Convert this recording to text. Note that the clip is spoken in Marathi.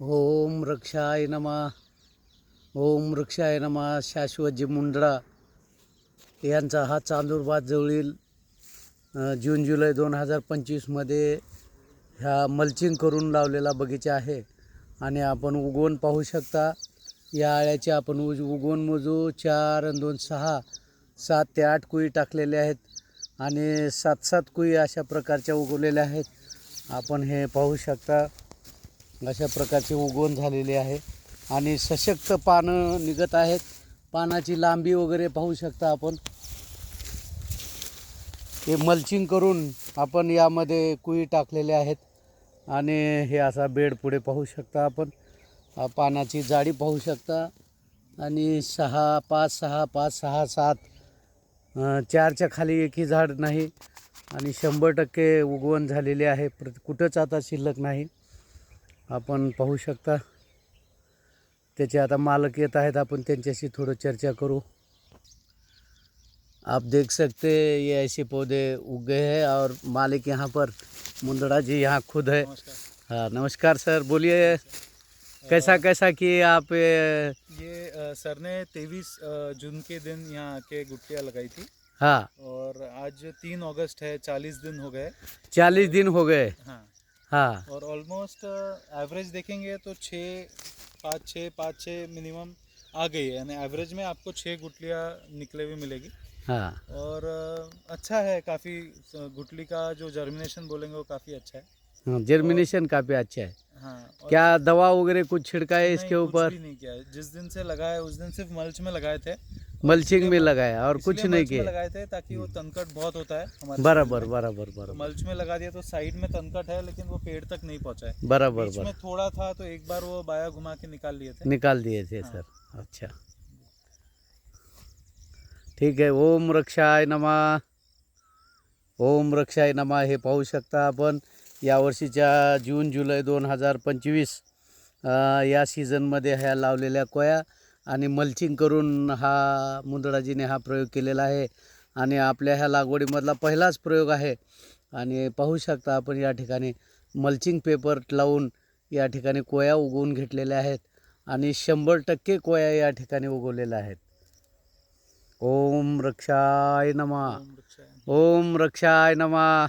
ओम रक्षाय नमा। ओम वृक्षाय नमा शाश्वतजी मुंडळा यांचा हा चांदूरबाद जवळील जून जुलै दोन हजार पंचवीसमध्ये ह्या मल्चिंग करून लावलेला बगीचा आहे. आणि आपण उगवून पाहू शकता या आळ्याचे आपण उज उगवून मोजू चार आणि दोन सहा सात ते आठ कुई टाकलेले आहेत. आणि सात सात कुई अशा प्रकारच्या उगवलेल्या आहेत. आपण हे पाहू शकता. अशा प्रकारचे उगवण झालेले आहे. आणि सशक्त पानं निघत आहेत. पानाची लांबी वगैरे पाहू शकता आपण. हे मल्चिंग करून आपण यामध्ये कुई टाकलेले आहेत. आणि हे असा बेड पुढे पाहू शकता आपण. पानाची जाडी पाहू शकता. आणि सहा पाच सहा पाच सहा सात चारच्या खाली एकही झाड नाही. आणि शंभर टक्के उगवण झालेले आहे. प्र कुठंच आता शिल्लक नाही. आपण पाहू शकता. त्याचे आता मालक येत आहेत. आपण त्यांच्याशी थोडं चर्चा करू. आप देख सकते ये ऐसे पौधे उग गए हैं और मालिक यहाँ पर मुंदड़ा जी यहाँ खुद है। हाँ नमस्कार सर बोलिए। कैसा कैसा कि आप ये? ये सर ने तेईस जून के दिन यहाँ आके गुट्टियाँ लगाई थी। हाँ। और आज तीन अगस्त है चालीस दिन हो गए। चालीस दिन हो गए। हाँ। हाँ। और ऑलमोस्ट एवरेज देखेंगे तो छः पाँच छः पाँच छः मिनिमम आ गई है। यानी एवरेज में आपको छः गुटलियाँ निकले हुए मिलेगी। हाँ। और अच्छा है काफ़ी गुटली का जो जर्मिनेशन बोलेंगे वो काफ़ी अच्छा है। हाँ जर्मिनेशन काफ़ी अच्छा है। हाँ क्या दवा वगैरह कुछ छिड़का है इसके ऊपर? नहीं किया जिस दिन से लगाया उस दिन सिर्फ़ मल्च में लगाए थे। मल्चिंग में लगाया और कुछ नहीं किया। लगाए थे ताकि वो तनकट बहुत होता है बराबर। बराबर बराबर। मल्च में लगा दिया तो साइड में तनकट है लेकिन वो पेड़ तक नहीं पहुंचा है। बराबर बीच में बराबर। थोड़ा था तो एक बार वो बाया घुमा के निकाल लिए थे। निकाल दिए थे हाँ। सर अच्छा। ठीक आहे ओम रक्षाय नमा। ओम रक्षाय नमा हे पाहू शकता आपण। यावर्षीच्या जून जुलै दोन हजार पंचवीस या सीझनमध्ये ह्या लावलेल्या कोया आणि मल्चिंग करून हा मुंदडाजीने हा प्रयोग केलेला आहे. आणि आपल्या ह्या लागवडीमधला पहिलाच प्रयोग आहे. आणि पाहू शकता आपण या ठिकाणी मल्चिंग पेपर लावून या ठिकाणी कोया उगवून घेतलेल्या आहेत. आणि शंभर टक्के कोया या ठिकाणी उगवलेल्या आहेत. ओम रक्षाय नमा. ओम रक्षाय नमः.